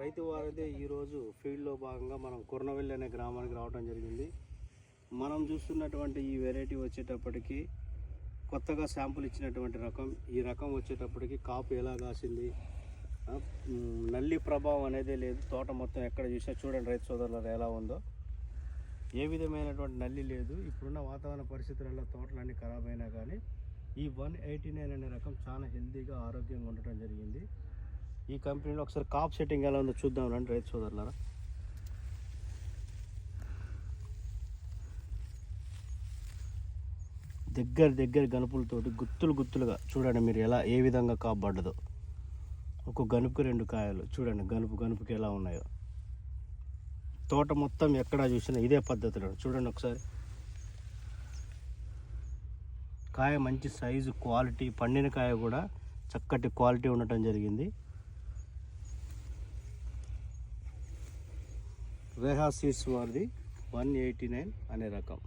రైతు వారిదే ఈరోజు ఫీల్డ్లో భాగంగా మనం కుర్నవెల్లి అనే గ్రామానికి రావడం జరిగింది. మనం చూస్తున్నటువంటి ఈ వెరైటీ వచ్చేటప్పటికి కొత్తగా శాంపుల్ ఇచ్చినటువంటి రకం. ఈ రకం వచ్చేటప్పటికి కాపు ఎలా కాసింది? నల్లి ప్రభావం అనేది లేదు. తోట మొత్తం ఎక్కడ చూసినా చూడండి రైతు సోదరులు ఎలా ఉందో. ఏ విధమైనటువంటి నల్లి లేదు. ఇప్పుడున్న వాతావరణ పరిస్థితులలో తోటలన్నీ ఖరాబ్ అయినా కానీ ఈ వన్ ఎయిటీ నైన్ అనే రకం చాలా హెల్తీగా ఆరోగ్యంగా ఉండటం జరిగింది. ఈ కంపెనీలో ఒకసారి కాప్ సెట్టింగ్ ఎలా ఉందో చూద్దాం రండి రైతు సోదరులారా. దగ్గర దగ్గర గనుపులతోటి గుత్తులు గుత్తులుగా చూడండి మీరు ఎలా ఏ విధంగా కాపాడదో ఒక గనుపుకి రెండు కాయలు చూడండి గనుపు గనుపుకి ఎలా ఉన్నాయో. తోట మొత్తం ఎక్కడ చూసినా ఇదే పద్ధతిలో చూడండి ఒకసారి. కాయ మంచి సైజు క్వాలిటీ పండిన కాయ కూడా చక్కటి క్వాలిటీ ఉండటం జరిగింది. రేహా సీడ్స్ వారిది వన్ ఎయిటీ నైన్ అనే రకం.